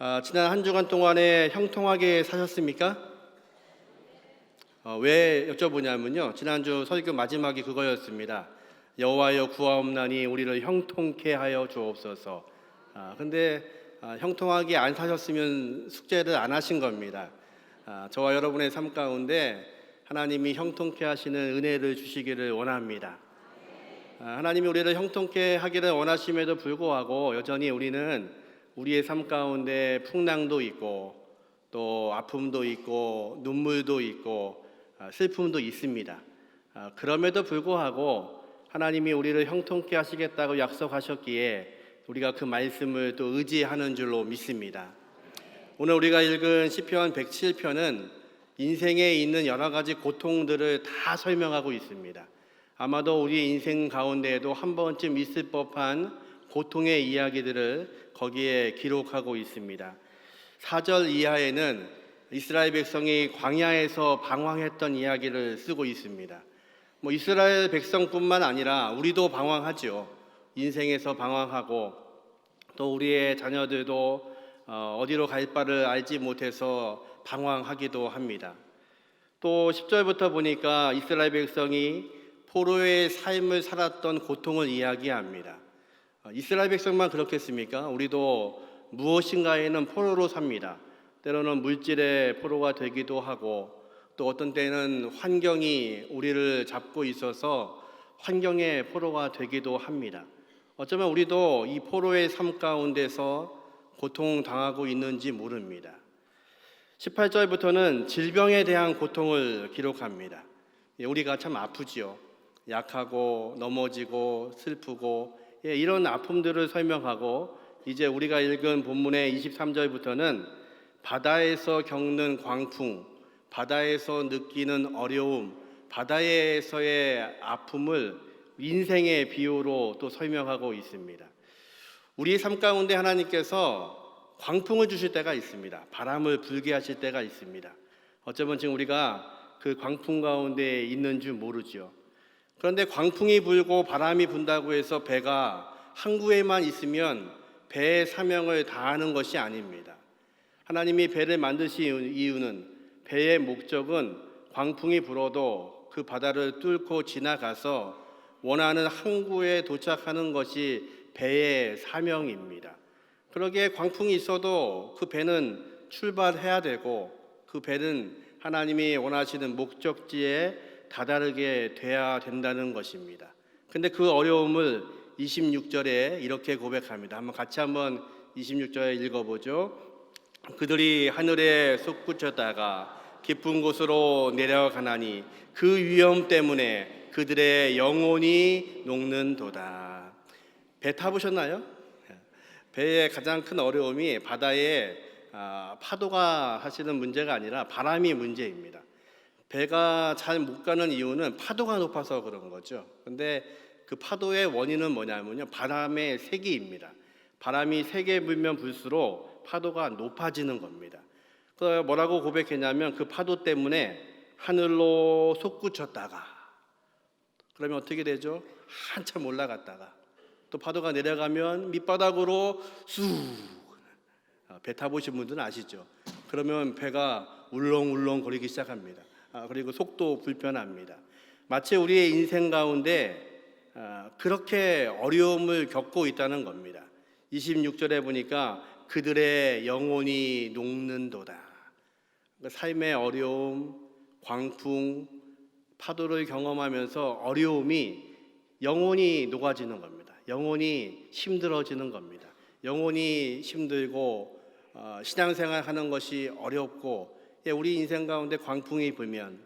아, 지난 한 주간 동안에 형통하게 사셨습니까? 어, 왜 여쭤보냐면요. 지난주 설교 마지막이 그거였습니다. 여호와여 구하옵나니 우리를 형통케 하여 주옵소서. 아, 근데 아, 형통하게 안 사셨으면 숙제를 안 하신 겁니다. 아, 저와 여러분의 삶 가운데 하나님이 형통케 하시는 은혜를 주시기를 원합니다. 아, 하나님이 우리를 형통케 하기를 원하심에도 불구하고 여전히 우리는 우리의 삶 가운데 풍랑도 있고 또 아픔도 있고 눈물도 있고 아, 슬픔도 있습니다. 아, 그럼에도 불구하고 하나님이 우리를 형통케 하시겠다고 약속하셨기에 우리가 그 말씀을 또 의지하는 줄로 믿습니다. 오늘 우리가 읽은 시편 107편은 인생에 있는 여러 가지 고통들을 다 설명하고 있습니다. 아마도 우리 인생 가운데에도 한 번쯤 있을 법한 고통의 이야기들을 거기에 기록하고 있습니다. 4절 이하에는 이스라엘 백성이 광야에서 방황했던 이야기를 쓰고 있습니다. 뭐 이스라엘 백성뿐만 아니라 우리도 방황하죠. 인생에서 방황하고 또 우리의 자녀들도 어, 어디로 갈 바를 알지 못해서 방황하기도 합니다. 또 10절부터 보니까 이스라엘 백성이 포로의 삶을 살았던 고통을 이야기합니다. 어, 이스라엘 백성만 그렇겠습니까? 우리도 무엇인가에는 포로로 삽니다. 때로는 물질의 포로가 되기도 하고 또 어떤 때는 환경이 우리를 잡고 있어서 환경의 포로가 되기도 합니다. 어쩌면 우리도 이 포로의 삶 가운데서 고통 당하고 있는지 모릅니다. 18절부터는 질병에 대한 고통을 기록합니다. 예, 우리가 참 아프지요. 약하고 넘어지고 슬프고 예, 이런 아픔들을 설명하고 이제 우리가 읽은 본문의 23절부터는 바다에서 겪는 광풍, 바다에서 느끼는 어려움, 바다에서의 아픔을 인생의 비유로 또 설명하고 있습니다. 우리의 삶 가운데 하나님께서 광풍을 주실 때가 있습니다. 바람을 불게 하실 때가 있습니다. 어쩌면 지금 우리가 그 광풍 가운데 있는 줄 모르죠. 그런데 광풍이 불고 바람이 분다고 해서 배가 항구에만 있으면 배의 사명을 다하는 것이 아닙니다. 하나님이 배를 만드신 이유는 배의 목적은 광풍이 불어도 그 바다를 뚫고 지나가서 원하는 항구에 도착하는 것이 배의 사명입니다. 그러기에 광풍이 있어도 그 배는 출발해야 되고 그 배는 하나님이 원하시는 목적지에 다다르게 돼야 된다는 것입니다. 근데 그 어려움을 26절에 이렇게 고백합니다. 한번 같이 한번 26절에 읽어보죠. 그들이 하늘에 솟구쳤다가 깊은 곳으로 내려가나니 그 위험 때문에 그들의 영혼이 녹는도다. 배 타보셨나요? 배의 가장 큰 어려움이 바다에 아, 파도가 하시는 문제가 아니라 바람이 문제입니다. 배가 잘 못 가는 이유는 파도가 높아서 그런 거죠. 근데 그 파도의 원인은 뭐냐면요. 바람의 세기입니다. 바람이 세게 불면 불수록 파도가 높아지는 겁니다. 그 뭐라고 고백했냐면 그 파도 때문에 하늘로 솟구쳤다가 그러면 어떻게 되죠? 한참 올라갔다가 또 파도가 내려가면 밑바닥으로 쑥 배 타보신 분들은 아시죠? 그러면 배가 울렁울렁 거리기 시작합니다. 아, 그리고 속도 불편합니다. 마치 우리의 인생 가운데 아, 그렇게 어려움을 겪고 있다는 겁니다. 26절에 보니까 그들의 영혼이 녹는도다. 그러니까 삶의 어려움, 광풍, 파도를 경험하면서 어려움이 영혼이 녹아지는 겁니다. 영혼이 힘들어지는 겁니다. 영혼이 힘들고 어, 신앙생활 하는 것이 어렵고 예, 우리 인생 가운데 광풍이 불면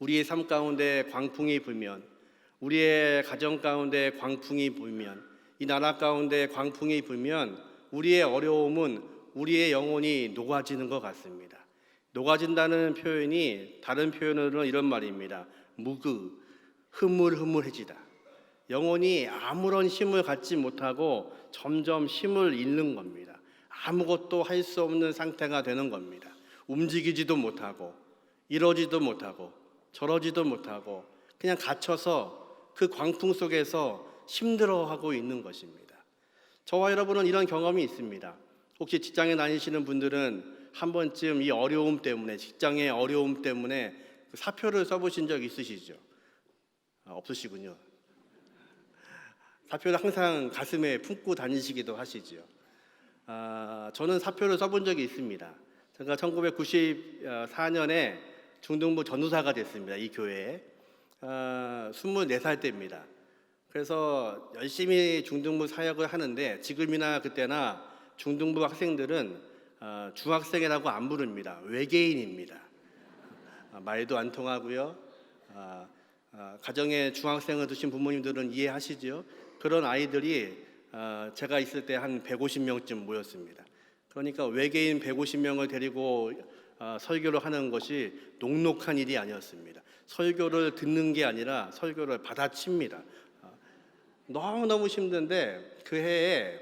우리의 삶 가운데 광풍이 불면 우리의 가정 가운데 광풍이 불면 이 나라 가운데 광풍이 불면 우리의 어려움은 우리의 영혼이 녹아지는 것 같습니다. 녹아진다는 표현이 다른 표현으로는 이런 말입니다. 무그 흐물흐물해지다. 영혼이 아무런 힘을 갖지 못하고 점점 힘을 잃는 겁니다. 아무것도 할 수 없는 상태가 되는 겁니다. 움직이지도 못하고 이러지도 못하고 저러지도 못하고 그냥 갇혀서 그 광풍 속에서 힘들어하고 있는 것입니다. 저와 여러분은 이런 경험이 있습니다. 혹시 직장에 다니시는 분들은 한 번쯤 이 어려움 때문에 직장의 어려움 때문에 그 사표를 써보신 적 있으시죠? 아, 없으시군요. 사표를 항상 가슴에 품고 다니시기도 하시지요. 아, 저는 사표를 써본 적이 있습니다. 제가 1994년에 중등부 전우사가 됐습니다. 이 교회에. 아, 24살 때입니다. 그래서 열심히 중등부 사역을 하는데 지금이나 그때나 중등부 학생들은 어, 중학생이라고 안 부릅니다. 외계인입니다. 아, 말도 안 통하고요. 가정에 중학생을 두신 부모님들은 이해하시죠? 그런 아이들이 어, 제가 있을 때 한 150명쯤 모였습니다. 그러니까 외계인 150명을 데리고 어, 설교를 하는 것이 녹록한 일이 아니었습니다. 설교를 듣는 게 아니라 설교를 받아칩니다. 어, 너무너무 힘든데 그 해에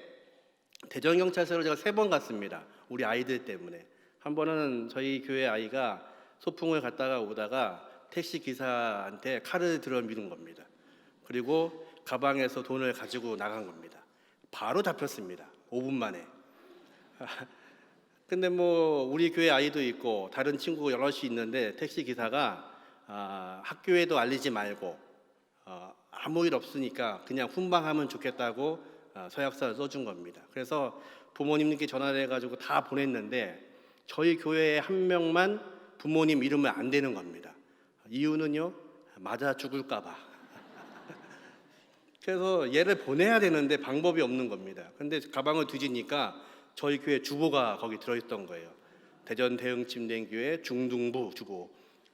대전경찰서를 제가 세 번 갔습니다. 우리 아이들 때문에. 한 번은 저희 교회 아이가 소풍을 갔다가 오다가 택시 기사한테 칼을 들어 미는 겁니다. 그리고 가방에서 돈을 가지고 나간 겁니다. 바로 잡혔습니다. 5분 만에. 근데 뭐 우리 교회 아이도 있고 다른 친구 여럿이 있는데 택시 기사가 아, 학교에도 알리지 말고 어, 아무 일 없으니까 그냥 훈방하면 좋겠다고 어, 서약서를 써준 겁니다. 그래서 부모님께 전화를 해가지고 다 보냈는데 저희 교회에 한 명만 부모님 이름을 안 대는 겁니다. 이유는요 맞아 죽을까봐. 그래서 얘를 보내야 되는데 방법이 없는 겁니다. 근데 가방을 뒤지니까 저희 교회 주보가 거기 들어있던 거예요. 대전 대흥 침대교회 중등부 주보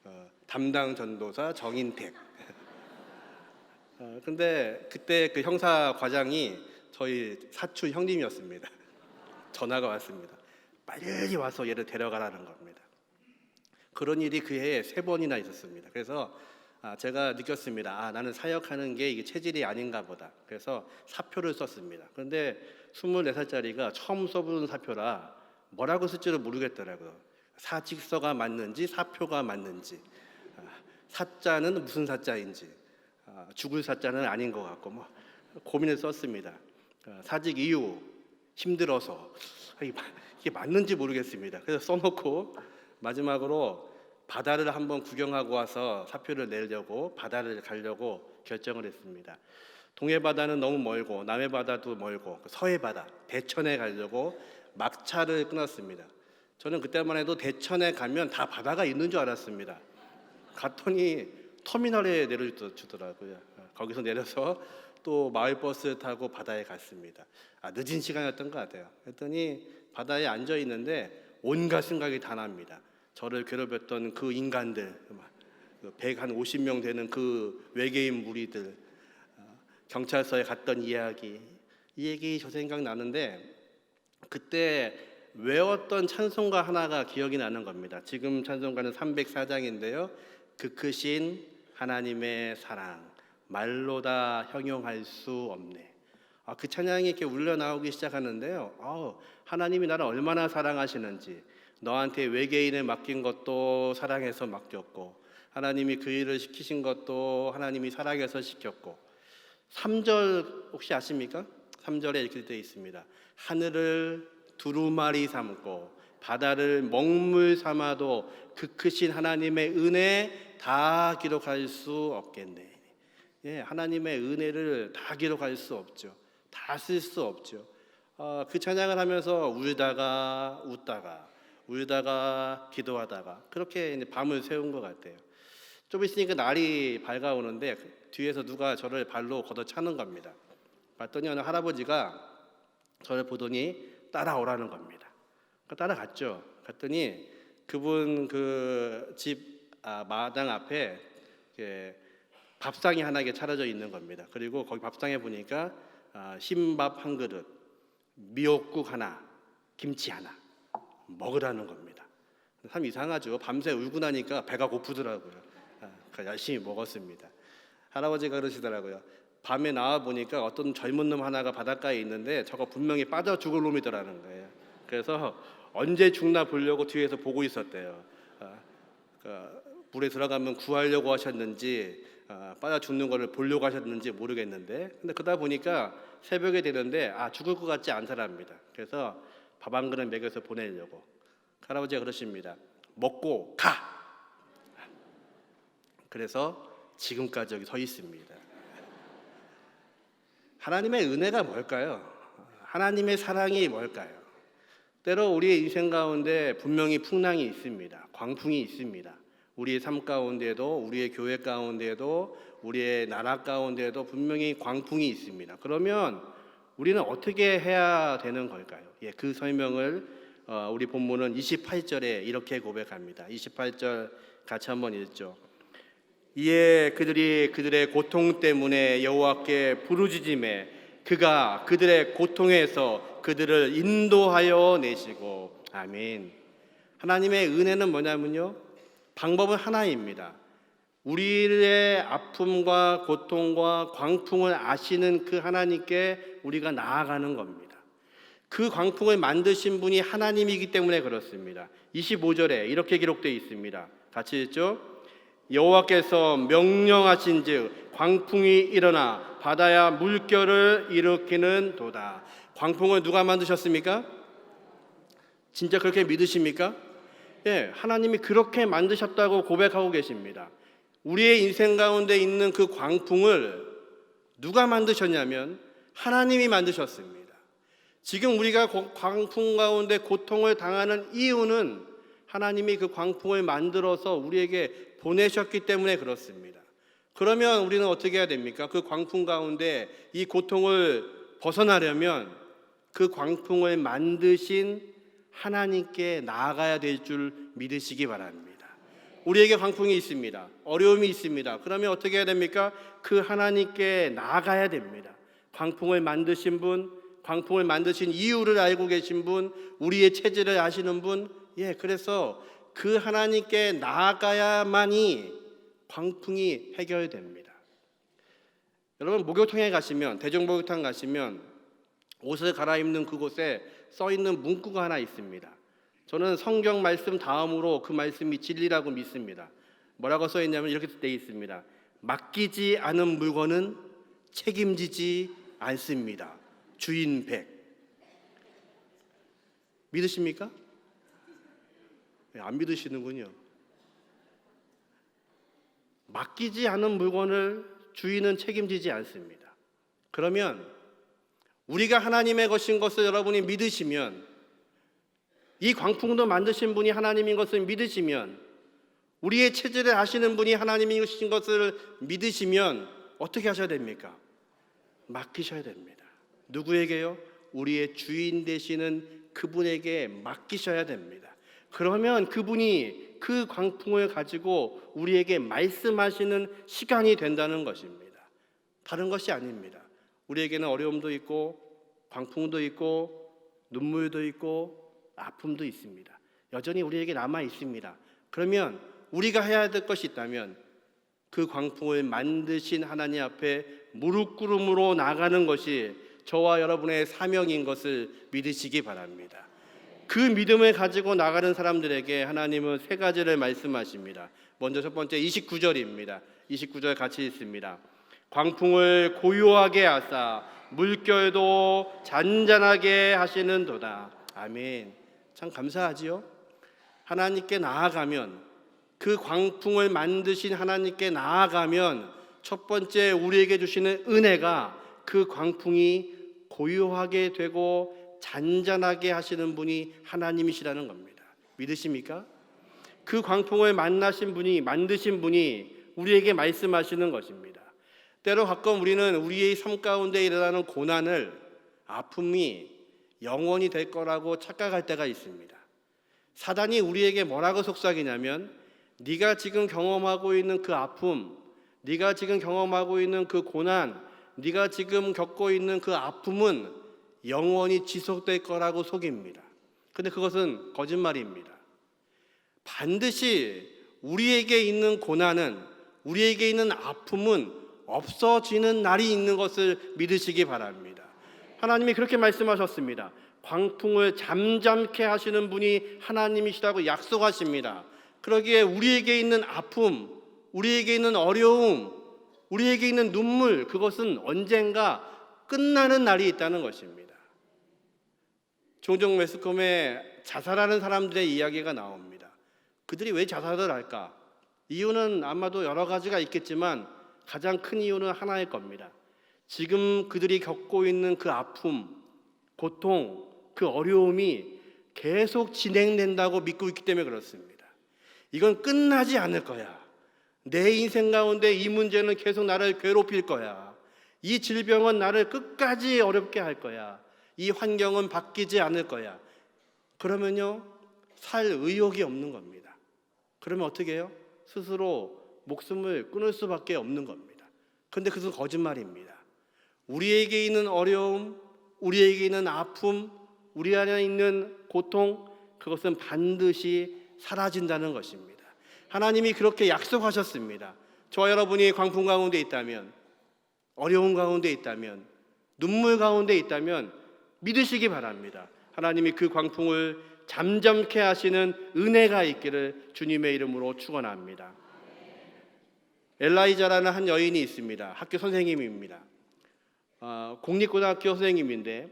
어, 담당 전도사 정인택. 어, 근데 그때 그 형사 과장이 저희 사촌 형님이었습니다. 전화가 왔습니다. 빨리 와서 얘를 데려가라는 겁니다. 그런 일이 그 해에 세 번이나 있었습니다. 그래서 아, 제가 느꼈습니다. 아, 나는 사역하는 게 이게 체질이 아닌가 보다. 그래서 사표를 썼습니다. 그런데 24살짜리가 처음 써보는 사표라 뭐라고 쓸지를 모르겠더라고요. 사직서가 맞는지 사표가 맞는지 아, 사자는 무슨 사자인지 아, 죽을 사자는 아닌 것 같고 뭐 고민을 썼습니다. 아, 사직 이유 힘들어서 이게 맞는지 모르겠습니다. 그래서 써놓고 마지막으로 바다를 한번 구경하고 와서 사표를 내려고 바다를 가려고 결정을 했습니다. 동해 바다는 너무 멀고 남해 바다도 멀고 그 서해 바다 대천에 가려고 막차를 끊었습니다. 저는 그때만 해도 대천에 가면 다 바다가 있는 줄 알았습니다. 갔더니 터미널에 내려주더라고요. 거기서 내려서 또 마을버스 타고 바다에 갔습니다. 아, 늦은 시간이었던 것 같아요. 그랬더니 바다에 앉아 있는데 온갖 생각이 다 납니다. 저를 괴롭혔던 그 인간들, 100한 50명 되는 그 외계인 무리들, 어, 경찰서에 갔던 이야기, 이 얘기 저 생각 나는데 그때 외웠던 찬송가 하나가 기억이 나는 겁니다. 지금 찬송가는 304장인데요. 그 크신 하나님의 사랑 말로 다 형용할 수 없네. 아, 그 찬양이 이렇게 울려 나오기 시작하는데요. 아우, 하나님이 나를 얼마나 사랑하시는지 너한테 외계인을 맡긴 것도 사랑해서 맡겼고 하나님이 그 일을 시키신 것도 하나님이 사랑해서 시켰고 3절 혹시 아십니까? 3절에 이렇게 되어 있습니다. 하늘을 두루마리 삼고 바다를 먹물 삼아도 그 크신 하나님의 은혜 다 기록할 수 없겠네. 예, 하나님의 은혜를 다 기록할 수 없죠. 다 쓸 수 없죠. 어, 그 찬양을 하면서 울다가 웃다가 울다가 기도하다가 그렇게 밤을 새운 것 같아요. 좀 있으니까 날이 밝아오는데 뒤에서 누가 저를 발로 걷어차는 겁니다. 봤더니 어느 할아버지가 저를 보더니 따라오라는 겁니다. 그러니까 따라갔죠. 갔더니 그분 그집 아, 마당 앞에 밥상이 하나 이렇게 차려져 있는 겁니다. 그리고 거기 밥상에 보니까 아, 흰밥 한 그릇, 미역국 하나, 김치 하나 먹으라는 겁니다. 참 이상하죠. 밤새 울고 나니까 배가 고프더라고요. 아, 그러니까 열심히 먹었습니다. 할아버지가 그러시더라고요. 밤에 나와 보니까 어떤 젊은 놈 하나가 바닷가에 있는데 저거 분명히 빠져 죽을 놈이더라는 거예요. 그래서 언제 죽나 보려고 뒤에서 보고 있었대요. 아, 그 물에 들어가면 구하려고 하셨는지 아, 빠져 죽는 거를 보려고 하셨는지 모르겠는데 근데 그러다 보니까 새벽에 되는데 아 죽을 것 같지 않더랍니다. 그래서 밥 한 그릇 먹여서 보내려고 그 할아버지가 그러십니다. 먹고 가. 그래서 지금까지 여기 서 있습니다. 하나님의 은혜가 뭘까요? 하나님의 사랑이 뭘까요? 때로 우리의 인생 가운데 분명히 풍랑이 있습니다. 광풍이 있습니다. 우리의 삶 가운데도 우리의 교회 가운데도 우리의 나라 가운데도 분명히 광풍이 있습니다. 그러면 우리는 어떻게 해야 되는 걸까요? 예, 그 설명을 어, 우리 본문은 28절에 이렇게 고백합니다. 28절 같이 한번 읽죠. 이에 그들이 그들의 고통 때문에 여호와께 부르짖음에 그가 그들의 고통에서 그들을 인도하여 내시고 아멘. 하나님의 은혜는 뭐냐면요. 방법은 하나입니다. 우리의 아픔과 고통과 광풍을 아시는 그 하나님께 우리가 나아가는 겁니다. 그 광풍을 만드신 분이 하나님이기 때문에 그렇습니다. 25절에 이렇게 기록되어 있습니다. 같이 읽죠. 여호와께서 명령하신즉 광풍이 일어나 바다야 물결을 일으키는 도다. 광풍을 누가 만드셨습니까? 진짜 그렇게 믿으십니까? 예, 하나님이 그렇게 만드셨다고 고백하고 계십니다. 우리의 인생 가운데 있는 그 광풍을 누가 만드셨냐면 하나님이 만드셨습니다. 지금 우리가 고- 광풍 가운데 고통을 당하는 이유는 하나님이 그 광풍을 만들어서 우리에게 보내셨기 때문에 그렇습니다. 그러면 우리는 어떻게 해야 됩니까? 그 광풍 가운데 이 고통을 벗어나려면 그 광풍을 만드신 하나님께 나아가야 될 줄 믿으시기 바랍니다. 우리에게 광풍이 있습니다. 어려움이 있습니다. 그러면 어떻게 해야 됩니까? 그 하나님께 나아가야 됩니다. 광풍을 만드신 분, 광풍을 만드신 이유를 알고 계신 분, 우리의 체질을 아시는 분, 예, 그래서 그 하나님께 나아가야만이 광풍이 해결됩니다. 여러분 목욕탕에 가시면 대중 목욕탕 가시면 옷을 갈아입는 그곳에 써 있는 문구가 하나 있습니다. 저는 성경 말씀 다음으로 그 말씀이 진리라고 믿습니다. 뭐라고 써 있냐면 이렇게 돼 있습니다. 맡기지 않은 물건은 책임지지 않습니다. 주인 백. 믿으십니까? 네, 안 믿으시는군요. 맡기지 않은 물건을 주인은 책임지지 않습니다. 그러면 우리가 하나님의 것인 것을 여러분이 믿으시면 이 광풍도 만드신 분이 하나님인 것을 믿으시면 우리의 체질을 아시는 분이 하나님이신 것을 믿으시면 어떻게 하셔야 됩니까? 맡기셔야 됩니다. 누구에게요? 우리의 주인 되시는 그분에게 맡기셔야 됩니다. 그러면 그분이 그 광풍을 가지고 우리에게 말씀하시는 시간이 된다는 것입니다. 다른 것이 아닙니다. 우리에게는 어려움도 있고 광풍도 있고 눈물도 있고 아픔도 있습니다. 여전히 우리에게 남아 있습니다. 그러면 우리가 해야 될 것이 있다면 그 광풍을 만드신 하나님 앞에 무릎 꿇음으로 나가는 것이 저와 여러분의 사명인 것을 믿으시기 바랍니다. 그 믿음을 가지고 나가는 사람들에게 하나님은 세 가지를 말씀하십니다. 먼저 첫 번째 29절입니다. 29절 같이 읽습니다. 광풍을 고요하게 하사 물결도 잔잔하게 하시는 도다. 아멘. 참 감사하지요. 하나님께 나아가면 그 광풍을 만드신 하나님께 나아가면 첫 번째 우리에게 주시는 은혜가 그 광풍이 고요하게 되고 잔잔하게 하시는 분이 하나님이시라는 겁니다. 믿으십니까? 그 광풍을 만나신 분이 만드신 분이 우리에게 말씀하시는 것입니다. 때로 가끔 우리는 우리의 삶 가운데 일어나는 고난을 아픔이 영원히 될 거라고 착각할 때가 있습니다. 사단이 우리에게 뭐라고 속삭이냐면 네가 지금 경험하고 있는 그 아픔, 네가 지금 경험하고 있는 그 고난, 네가 지금 겪고 있는 그 아픔은 영원히 지속될 거라고 속입니다. 근데 그것은 거짓말입니다. 반드시 우리에게 있는 고난은 우리에게 있는 아픔은 없어지는 날이 있는 것을 믿으시기 바랍니다. 하나님이 그렇게 말씀하셨습니다. 광풍을 잠잠케 하시는 분이 하나님이시라고 약속하십니다. 그러기에 우리에게 있는 아픔, 우리에게 있는 어려움, 우리에게 있는 눈물, 그것은 언젠가 끝나는 날이 있다는 것입니다. 종종 매스컴에 자살하는 사람들의 이야기가 나옵니다. 그들이 왜 자살을 할까? 이유는 아마도 여러 가지가 있겠지만 가장 큰 이유는 하나일 겁니다. 지금 그들이 겪고 있는 그 아픔, 고통, 그 어려움이 계속 진행된다고 믿고 있기 때문에 그렇습니다. 이건 끝나지 않을 거야. 내 인생 가운데 이 문제는 계속 나를 괴롭힐 거야. 이 질병은 나를 끝까지 어렵게 할 거야. 이 환경은 바뀌지 않을 거야. 그러면요, 살 의욕이 없는 겁니다. 그러면 어떻게 해요? 스스로 목숨을 끊을 수밖에 없는 겁니다. 그런데 그것은 거짓말입니다. 우리에게 있는 어려움, 우리에게 있는 아픔, 우리 안에 있는 고통, 그것은 반드시 사라진다는 것입니다. 하나님이 그렇게 약속하셨습니다. 저와 여러분이 광풍 가운데 있다면, 어려운 가운데 있다면, 눈물 가운데 있다면 믿으시기 바랍니다. 하나님이 그 광풍을 잠잠케 하시는 은혜가 있기를 주님의 이름으로 축원합니다. 엘라이자라는 한 여인이 있습니다. 학교 선생님입니다. 어, 공립고등학교 선생님인데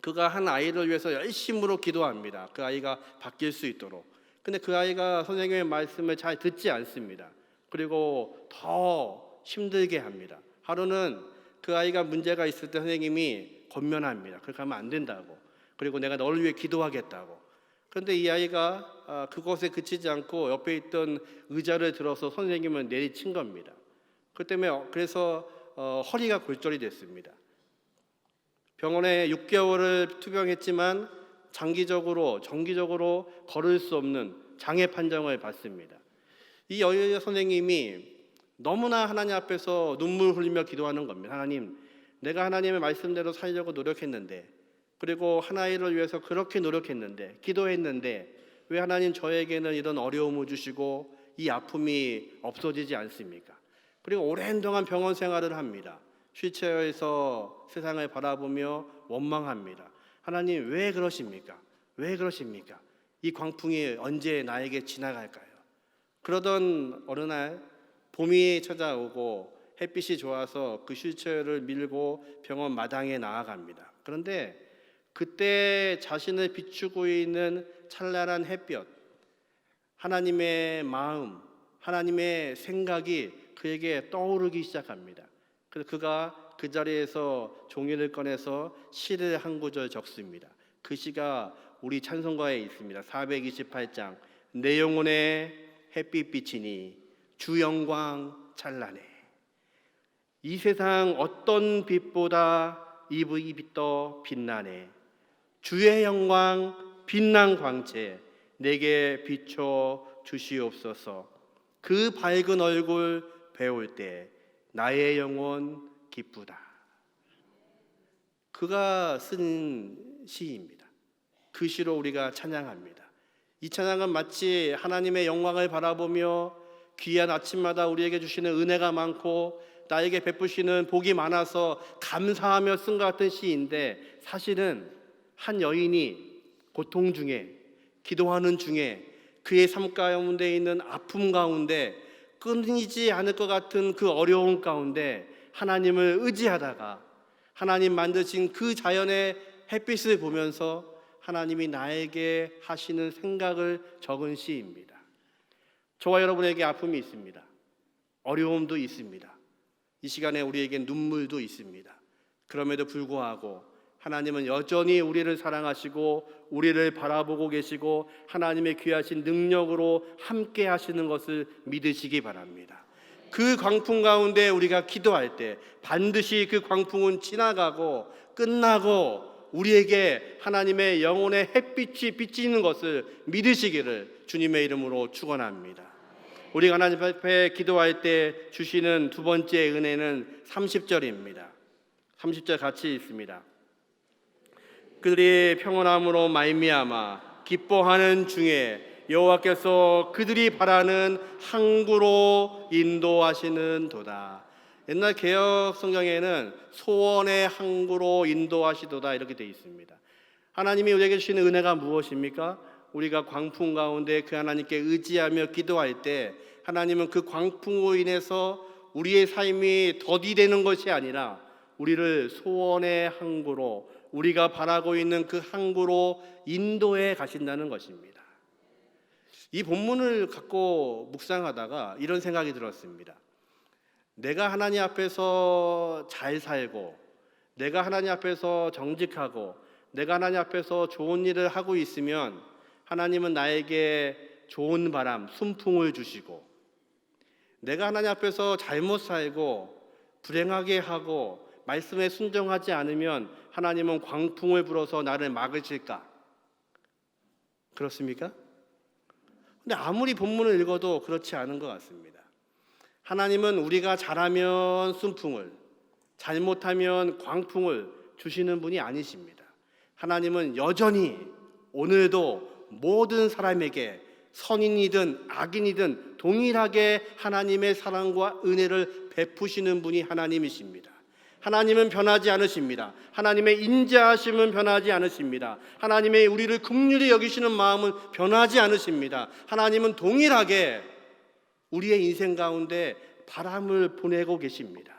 그가 한 아이를 위해서 열심으로 기도합니다. 그 아이가 바뀔 수 있도록. 근데 그 아이가 선생님의 말씀을 잘 듣지 않습니다. 그리고 더 힘들게 합니다. 하루는 그 아이가 문제가 있을 때 선생님이 권면합니다. 그렇게 하면 안 된다고. 그리고 내가 너를 위해 기도하겠다고. 그런데 이 아이가 아, 그것에 그치지 않고 옆에 있던 의자를 들어서 선생님을 내리친 겁니다. 그 때문에 어, 그래서 어, 허리가 골절이 됐습니다. 병원에 6개월을 투병했지만 장기적으로 정기적으로 걸을 수 없는 장애 판정을 받습니다. 이 여여 선생님이 너무나 하나님 앞에서 눈물 흘리며 기도하는 겁니다. 하나님, 내가 하나님의 말씀대로 살려고 노력했는데 그리고 하나이를 위해서 그렇게 노력했는데 기도했는데 왜 하나님 저에게는 이런 어려움을 주시고 이 아픔이 없어지지 않습니까? 그리고 오랜 동안 병원 생활을 합니다. 휠체어에서 세상을 바라보며 원망합니다. 하나님 왜 그러십니까? 왜 그러십니까? 이 광풍이 언제 나에게 지나갈까요? 그러던 어느 날 봄이 찾아오고 햇빛이 좋아서 그 휠체어를 밀고 병원 마당에 나아갑니다. 그런데 그때 자신을 비추고 있는 찬란한 햇볕, 하나님의 마음, 하나님의 생각이 그에게 떠오르기 시작합니다. 그래서 그가 그 자리에서 종이를 꺼내서 시를 한 구절 적습니다. 그 시가 우리 찬송가에 있습니다. 428장 내 영혼에 햇빛 비치니 주 영광 찬란해. 이 세상 어떤 빛보다 이빛더 빛나네. 주의 영광 빛난 광채 내게 비춰 주시옵소서. 그 밝은 얼굴 배울 때 나의 영혼 기쁘다. 그가 쓴 시입니다. 그 시로 우리가 찬양합니다. 이 찬양은 마치 하나님의 영광을 바라보며 귀한 아침마다 우리에게 주시는 은혜가 많고 나에게 베푸시는 복이 많아서 감사하며 쓴 것 같은 시인데 사실은 한 여인이 고통 중에 기도하는 중에 그의 삶 가운데 있는 아픔 가운데 끊이지 않을 것 같은 그 어려움 가운데 하나님을 의지하다가 하나님 만드신 그 자연의 햇빛을 보면서 하나님이 나에게 하시는 생각을 적은 시입니다. 저와 여러분에게 아픔이 있습니다. 어려움도 있습니다. 이 시간에 우리에게 눈물도 있습니다. 그럼에도 불구하고 하나님은 여전히 우리를 사랑하시고 우리를 바라보고 계시고 하나님의 귀하신 능력으로 함께 하시는 것을 믿으시기 바랍니다. 그 광풍 가운데 우리가 기도할 때 반드시 그 광풍은 지나가고 끝나고 우리에게 하나님의 영혼의 햇빛이 비치는 것을 믿으시기를 주님의 이름으로 축원합니다. 우리가 하나님 앞에 기도할 때 주시는 두 번째 은혜는 30절입니다. 30절 같이 있습니다. 그들이 평온함으로 말미암아 기뻐하는 중에 여호와께서 그들이 바라는 항구로 인도하시는 도다. 옛날 개혁 성경에는 소원의 항구로 인도하시도다 이렇게 되어 있습니다. 하나님이 우리에게 주시는 은혜가 무엇입니까? 우리가 광풍 가운데 그 하나님께 의지하며 기도할 때 하나님은 그 광풍으로 인해서 우리의 삶이 더디되는 것이 아니라 우리를 소원의 항구로 우리가 바라고 있는 그 항구로 인도해 가신다는 것입니다. 이 본문을 갖고 묵상하다가 이런 생각이 들었습니다. 내가 하나님 앞에서 잘 살고 내가 하나님 앞에서 정직하고 내가 하나님 앞에서 좋은 일을 하고 있으면 하나님은 나에게 좋은 바람, 순풍을 주시고 내가 하나님 앞에서 잘못 살고 불행하게 하고 말씀에 순종하지 않으면 하나님은 광풍을 불어서 나를 막으실까? 그렇습니까? 근데 아무리 본문을 읽어도 그렇지 않은 것 같습니다. 하나님은 우리가 잘하면 순풍을, 잘못하면 광풍을 주시는 분이 아니십니다. 하나님은 여전히 오늘도 모든 사람에게 선인이든 악인이든 동일하게 하나님의 사랑과 은혜를 베푸시는 분이 하나님이십니다. 하나님은 변하지 않으십니다. 하나님의 인자하심은 변하지 않으십니다. 하나님의 우리를 긍휼히 여기시는 마음은 변하지 않으십니다. 하나님은 동일하게 우리의 인생 가운데 바람을 보내고 계십니다.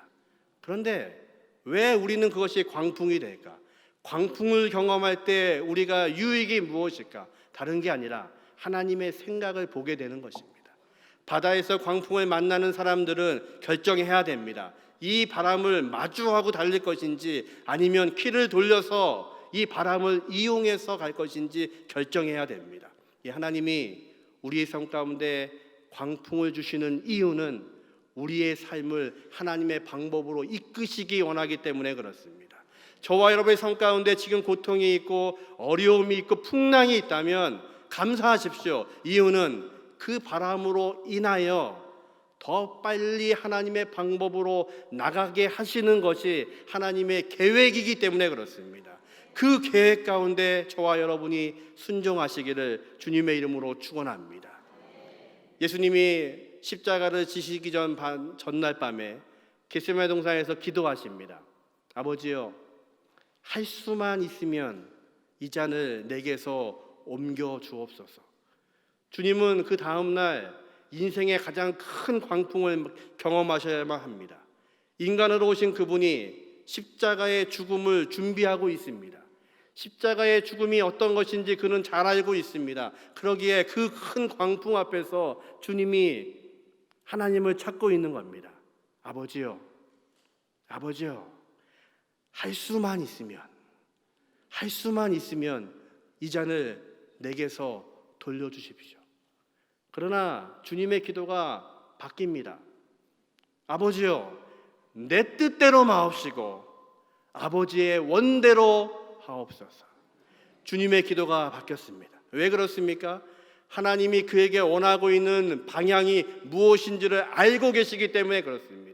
그런데 왜 우리는 그것이 광풍이 될까? 광풍을 경험할 때 우리가 유익이 무엇일까? 다른 게 아니라 하나님의 생각을 보게 되는 것입니다. 바다에서 광풍을 만나는 사람들은 결정해야 됩니다. 이 바람을 마주하고 달릴 것인지 아니면 키를 돌려서 이 바람을 이용해서 갈 것인지 결정해야 됩니다. 이 하나님이 우리의 삶 가운데 광풍을 주시는 이유는 우리의 삶을 하나님의 방법으로 이끄시기 원하기 때문에 그렇습니다. 저와 여러분의 삶 가운데 지금 고통이 있고 어려움이 있고 풍랑이 있다면 감사하십시오. 이유는 그 바람으로 인하여 더 빨리 하나님의 방법으로 나가게 하시는 것이 하나님의 계획이기 때문에 그렇습니다. 그 계획 가운데 저와 여러분이 순종하시기를 주님의 이름으로 축원합니다. 예수님이 십자가를 지시기 전 반, 전날 밤에 겟세마네 동산에서 기도하십니다. 아버지요, 할 수만 있으면 이 잔을 내게서 옮겨 주옵소서. 주님은 그 다음 날 인생의 가장 큰 광풍을 경험하셔야만 합니다. 인간으로 오신 그분이 십자가의 죽음을 준비하고 있습니다. 십자가의 죽음이 어떤 것인지 그는 잘 알고 있습니다. 그러기에 그 큰 광풍 앞에서 주님이 하나님을 찾고 있는 겁니다. 아버지요, 아버지요, 할 수만 있으면, 할 수만 있으면 이 잔을 내게서 돌려주십시오. 그러나 주님의 기도가 바뀝니다. 아버지요, 내 뜻대로 마옵시고 아버지의 원대로 하옵소서. 주님의 기도가 바뀌었습니다. 왜 그렇습니까? 하나님이 그에게 원하고 있는 방향이 무엇인지를 알고 계시기 때문에 그렇습니다.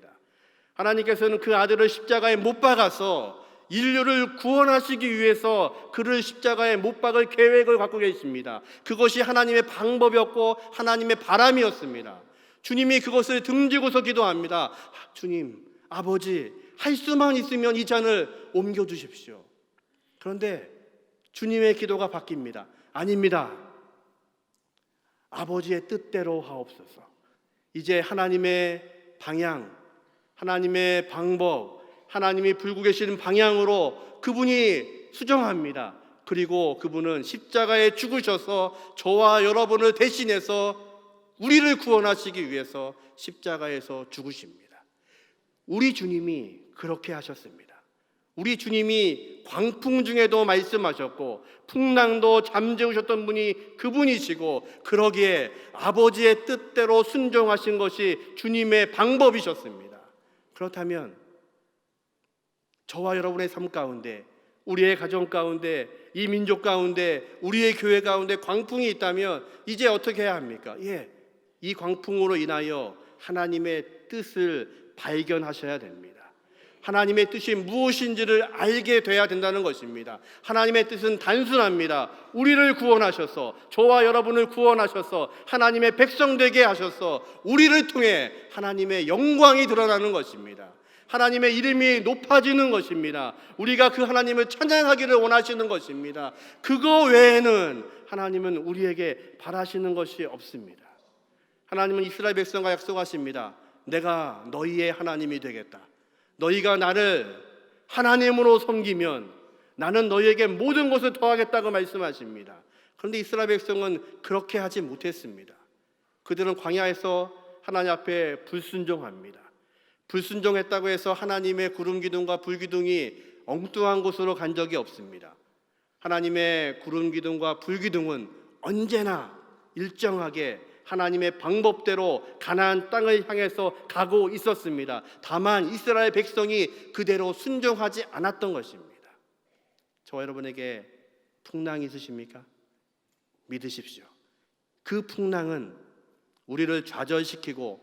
하나님께서는 그 아들을 십자가에 못 박아서 인류를 구원하시기 위해서 그를 십자가에 못 박을 계획을 갖고 계십니다. 그것이 하나님의 방법이었고 하나님의 바람이었습니다. 주님이 그것을 등지고서 기도합니다. 주님, 아버지, 할 수만 있으면 이 잔을 옮겨 주십시오. 그런데 주님의 기도가 바뀝니다. 아닙니다. 아버지의 뜻대로 하옵소서. 이제 하나님의 방향, 하나님의 방법, 하나님이 불고 계시는 방향으로 그분이 수정합니다. 그리고 그분은 십자가에 죽으셔서 저와 여러분을 대신해서 우리를 구원하시기 위해서 십자가에서 죽으십니다. 우리 주님이 그렇게 하셨습니다. 우리 주님이 광풍 중에도 말씀하셨고 풍랑도 잠재우셨던 분이 그분이시고 그러기에 아버지의 뜻대로 순종하신 것이 주님의 방법이셨습니다. 그렇다면 저와 여러분의 삶 가운데 우리의 가정 가운데 이 민족 가운데 우리의 교회 가운데 광풍이 있다면 이제 어떻게 해야 합니까? 예. 이 광풍으로 인하여 하나님의 뜻을 발견하셔야 됩니다. 하나님의 뜻이 무엇인지를 알게 돼야 된다는 것입니다. 하나님의 뜻은 단순합니다. 우리를 구원하셔서 저와 여러분을 구원하셔서 하나님의 백성 되게 하셔서 우리를 통해 하나님의 영광이 드러나는 것입니다. 하나님의 이름이 높아지는 것입니다. 우리가 그 하나님을 찬양하기를 원하시는 것입니다. 그거 외에는 하나님은 우리에게 바라시는 것이 없습니다. 하나님은 이스라엘 백성과 약속하십니다. 내가 너희의 하나님이 되겠다. 너희가 나를 하나님으로 섬기면 나는 너희에게 모든 것을 더하겠다고 말씀하십니다. 그런데 이스라엘 백성은 그렇게 하지 못했습니다. 그들은 광야에서 하나님 앞에 불순종합니다. 불순종했다고 해서 하나님의 구름 기둥과 불 기둥이 엉뚱한 곳으로 간 적이 없습니다. 하나님의 구름 기둥과 불 기둥은 언제나 일정하게 하나님의 방법대로 가나안 땅을 향해서 가고 있었습니다. 다만 이스라엘 백성이 그대로 순종하지 않았던 것입니다. 저와 여러분에게 풍랑이 있으십니까? 믿으십시오. 그 풍랑은 우리를 좌절시키고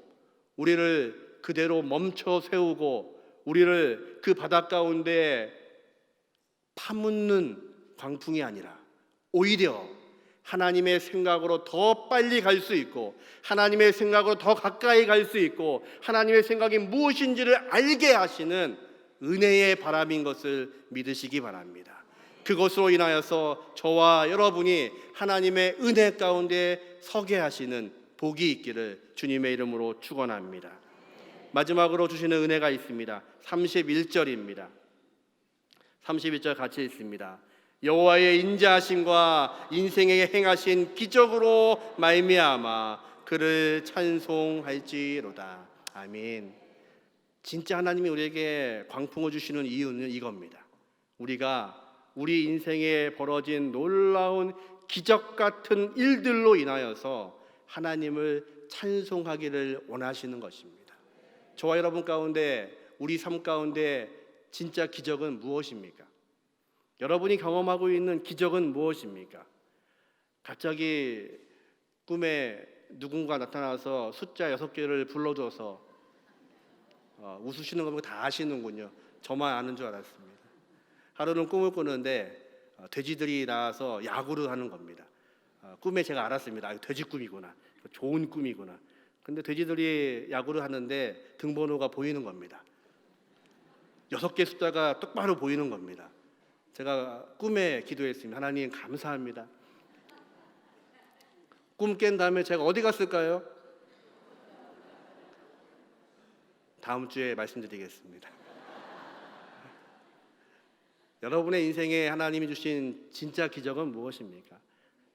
우리를 그대로 멈춰 세우고 우리를 그 바닷 가운데 파묻는 광풍이 아니라 오히려 하나님의 생각으로 더 빨리 갈 수 있고 하나님의 생각으로 더 가까이 갈 수 있고 하나님의 생각이 무엇인지를 알게 하시는 은혜의 바람인 것을 믿으시기 바랍니다. 그것으로 인하여서 저와 여러분이 하나님의 은혜 가운데 서게 하시는 복이 있기를 주님의 이름으로 축원합니다. 마지막으로 주시는 은혜가 있습니다. 31절입니다. 31절 같이 있습니다. 여호와의 인자하심과 인생에게 행하신 기적으로 말미암아 그를 찬송할지로다. 아멘. 진짜 하나님이 우리에게 광풍을 주시는 이유는 이겁니다. 우리가 우리 인생에 벌어진 놀라운 기적 같은 일들로 인하여서 하나님을 찬송하기를 원하시는 것입니다. 저와 여러분 가운데 우리 삶 가운데 진짜 기적은 무엇입니까? 여러분이 경험하고 있는 기적은 무엇입니까? 갑자기 꿈에 누군가 나타나서 숫자 여섯 개를 불러줘서 어, 웃으시는 거 보고 다 아시는군요. 저만 아는 줄 알았습니다. 하루는 꿈을 꾸는데 어, 돼지들이 나와서 야구를 하는 겁니다. 어, 꿈에 제가 알았습니다. 아, 돼지 꿈이구나. 좋은 꿈이구나. 근데 돼지들이 야구를 하는데 등번호가 보이는 겁니다. 여섯 개 숫자가 똑바로 보이는 겁니다. 제가 꿈에 기도했습니다. 하나님 감사합니다. 꿈 깬 다음에 제가 어디 갔을까요? 다음 주에 말씀드리겠습니다. 여러분의 인생에 하나님이 주신 진짜 기적은 무엇입니까?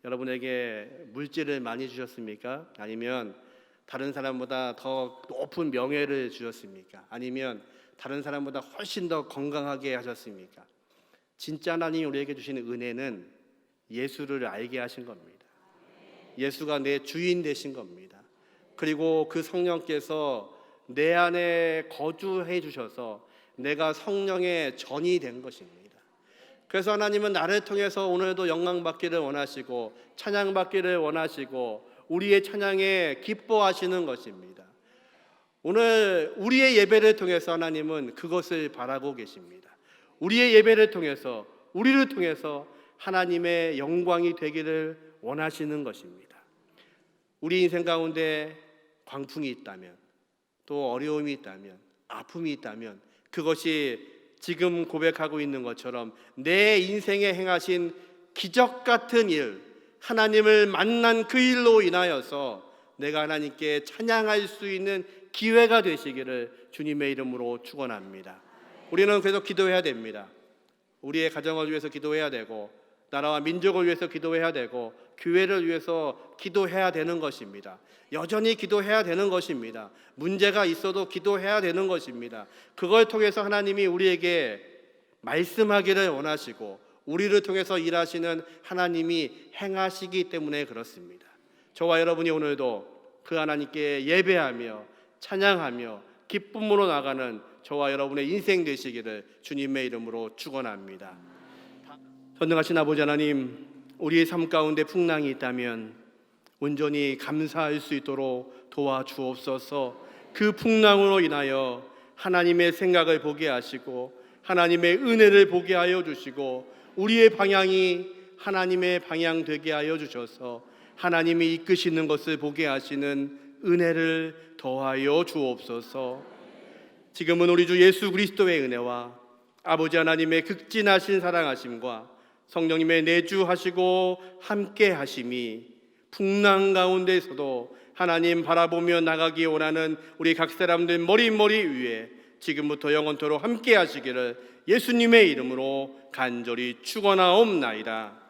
여러분에게 물질을 많이 주셨습니까? 아니면 다른 사람보다 더 높은 명예를 주셨습니까? 아니면 다른 사람보다 훨씬 더 건강하게 하셨습니까? 진짜 하나님이 우리에게 주시는 은혜는 예수를 알게 하신 겁니다. 예수가 내 주인 되신 겁니다. 그리고 그 성령께서 내 안에 거주해 주셔서 내가 성령의 전이 된 것입니다. 그래서 하나님은 나를 통해서 오늘도 영광 받기를 원하시고 찬양 받기를 원하시고 우리의 찬양에 기뻐하시는 것입니다. 오늘 우리의 예배를 통해서 하나님은 그것을 바라고 계십니다. 우리의 예배를 통해서 우리를 통해서 하나님의 영광이 되기를 원하시는 것입니다. 우리 인생 가운데 광풍이 있다면 또 어려움이 있다면 아픔이 있다면 그것이 지금 고백하고 있는 것처럼 내 인생에 행하신 기적 같은 일, 하나님을 만난 그 일로 인하여서 내가 하나님께 찬양할 수 있는 기회가 되시기를 주님의 이름으로 축원합니다. 우리는 계속 기도해야 됩니다. 우리의 가정을 위해서 기도해야 되고 나라와 민족을 위해서 기도해야 되고 교회를 위해서 기도해야 되는 것입니다. 여전히 기도해야 되는 것입니다. 문제가 있어도 기도해야 되는 것입니다. 그걸 통해서 하나님이 우리에게 말씀하기를 원하시고 우리를 통해서 일하시는 하나님이 행하시기 때문에 그렇습니다. 저와 여러분이 오늘도 그 하나님께 예배하며 찬양하며 기쁨으로 나가는 저와 여러분의 인생 되시기를 주님의 이름으로 축원합니다. 전능하신 아버지 하나님, 우리의 삶 가운데 풍랑이 있다면 온전히 감사할 수 있도록 도와주옵소서. 그 풍랑으로 인하여 하나님의 생각을 보게 하시고 하나님의 은혜를 보게 하여 주시고 우리의 방향이 하나님의 방향 되게 하여 주셔서 하나님이 이끄시는 것을 보게 하시는 은혜를 더하여 주옵소서. 지금은 우리 주 예수 그리스도의 은혜와 아버지 하나님의 극진하신 사랑하심과 성령님의 내주하시고 함께 하심이 풍랑 가운데서도 하나님 바라보며 나가기 원하는 우리 각 사람들 머리머리 위에 지금부터 영원토록 함께 하시기를 예수님의 이름으로 간절히 축원하옵나이다.